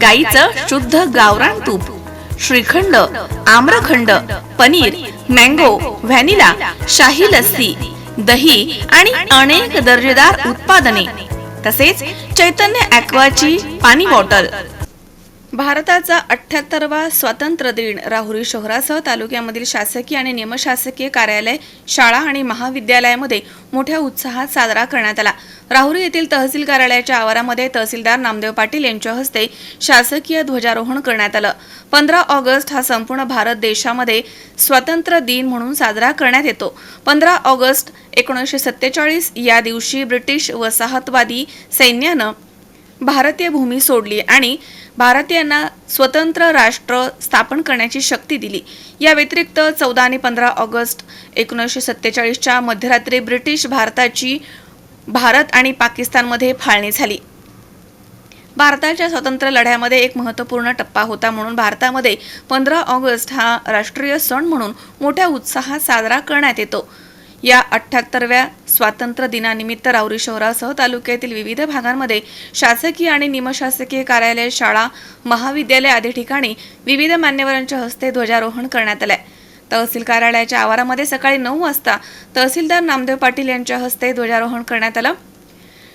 गाईचं शुद्ध गावरान तूप श्रीखंड आम्रखंड पनीर मँगो व्हॅनिला शाही लस्सी दही आणि अनेक दर्जेदार उत्पादने तसेच चैतन्य ॲक्वाची पाणी बॉटल. भारताचा अठ्याहत्तरवा स्वातंत्र्य दिन राहुरी शहरासह तालुक्यामधील शासकीय आणि निमशासकीय कार्यालय शाळा आणि महाविद्यालयामध्ये मोठ्या उत्साहात साजरा करण्यात आला. राहुरी येथील तहसील कार्यालयाच्या आवारामध्ये तहसीलदार नामदेव पाटील यांच्या हस्ते शासकीय ध्वजारोहण करण्यात आलं. पंधरा ऑगस्ट हा संपूर्ण भारत देशामध्ये स्वातंत्र्य दिन म्हणून साजरा करण्यात येतो. पंधरा ऑगस्ट एकोणीसशे सत्तेचाळीस या दिवशी ब्रिटिश वसाहतवादी सैन्यानं भारतीय भूमी सोडली आणि भारतीयांना स्वतंत्र राष्ट्र स्थापन करण्याची शक्ती दिली. या व्यतिरिक्त चौदा आणि पंधरा ऑगस्ट एकोणीसशे सत्तेचाळीसच्या मध्यरात्री ब्रिटिश भारताची भारत आणि पाकिस्तानमध्ये फाळणी झाली. भारताच्या स्वातंत्र्य लढ्यामध्ये एक महत्त्वपूर्ण टप्पा होता म्हणून भारतामध्ये पंधरा ऑगस्ट हा राष्ट्रीय सण म्हणून मोठ्या उत्साहात साजरा करण्यात येतो. या अठ्ठ्याहत्तरव्या स्वातंत्र्य दिनानिमित्त राऊरी शहरासह तालुक्यातील विविध भागांमध्ये शासकीय आणि निमशासकीय कार्यालय शाळा महाविद्यालय आदी ठिकाणी विविध मान्यवरांच्या हस्ते ध्वजारोहण करण्यात आलंय. तहसील कार्यालयाच्या आवारामध्ये सकाळी नऊ वाजता तहसीलदार नामदेव पाटील यांच्या हस्ते ध्वजारोहण करण्यात आलं.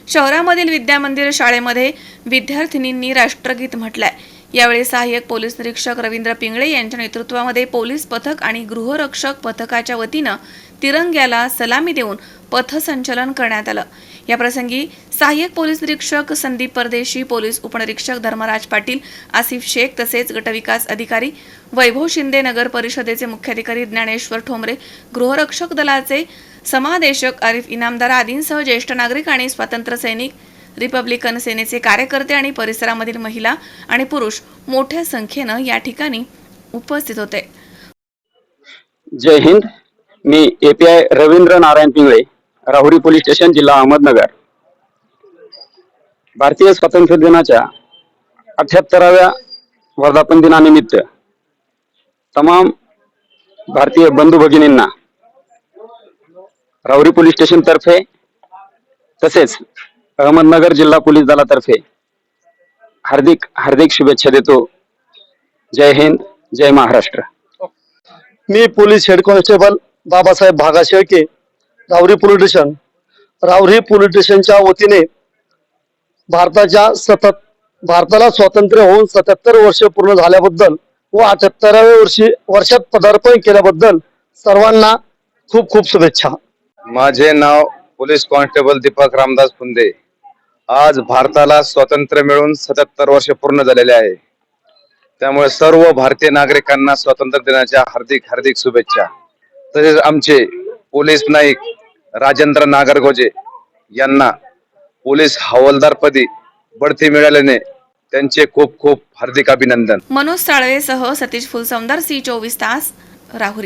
शहरामधील विद्यामंदिर शाळेमध्ये विद्यार्थिनींनी राष्ट्रगीत म्हटलंय. यावेळी सहाय्यक पोलीस निरीक्षक रवींद्र पिंगळे यांच्या नेतृत्वामध्ये पोलीस पथक आणि गृहरक्षक पथकाच्या वतीनं तिरंग्याला सलामी देऊन पथसंचलन करण्यात आलं. याप्रसंगी सहाय्यक पोलीस निरीक्षक संदीप परदेशी पोलीस उपनिरीक्षक धर्मराज पाटील आसिफ शेख तसेच गटविकास अधिकारी वैभव शिंदे नगर परिषदेचे मुख्याधिकारी ज्ञानेश्वर ठोंबरे गृहरक्षक दलाचे समादेशक आरिफ इनामदार आदींसह ज्येष्ठ नागरिक आणि स्वातंत्र्य सैनिक रिपब्लिकन सेनेचे कार्यकर्ते आणि परिसरामधील महिला आणि पुरुष मोठ्या संख्येनं या ठिकाणी उपस्थित होते. जय हिंद. मी API Ravindra Narayan Pingale Rahuri police station जिल्हा अहमदनगर. भारतीय स्वातंत्र्य दिनाच्या अठ्याहत्तराव्या वर्धापन दिनानिमित्त तमाम भारतीय बंधू भगिनींना राहुरी पोलीस स्टेशन तर्फे तसेच अहमदनगर जिल्हा पोलीस दलातर्फे हार्दिक हार्दिक शुभेच्छा देतो. जय हिंद जय महाराष्ट्र. मी police head constable Babasaheb Bhaga Shelke Rawari police station Rawari police स्टेशनच्या वतीने भारताच्या सतत भारताला स्वातंत्र्य होऊन सत्याहत्तर वर्ष पूर्ण झाल्याबद्दल व अठ्याहत्तराव्या वर्षी वर्षात पदार्पण केल्याबद्दल सर्वांना खूप खूप शुभेच्छा. माझे नाव पोलीस कॉन्स्टेबल दीपक रामदास फुंदे. आज भारताला स्वातंत्र्य मिळून सत्याहत्तर वर्ष पूर्ण झालेले आहे. त्यामुळे सर्व भारतीय नागरिकांना स्वातंत्र्य दिनाच्या हार्दिक हार्दिक शुभेच्छा. तसेच आमचे पोलीस नाईक राजेंद्र नागरगोजे यांना पोलीस हवालदारपदी बढती मिळाल्याने त्यांचे खूप खूप हार्दिक अभिनंदन. मनोज साळवेसह सतीश फुलसौंदर सी चोवीस तास राहुरी.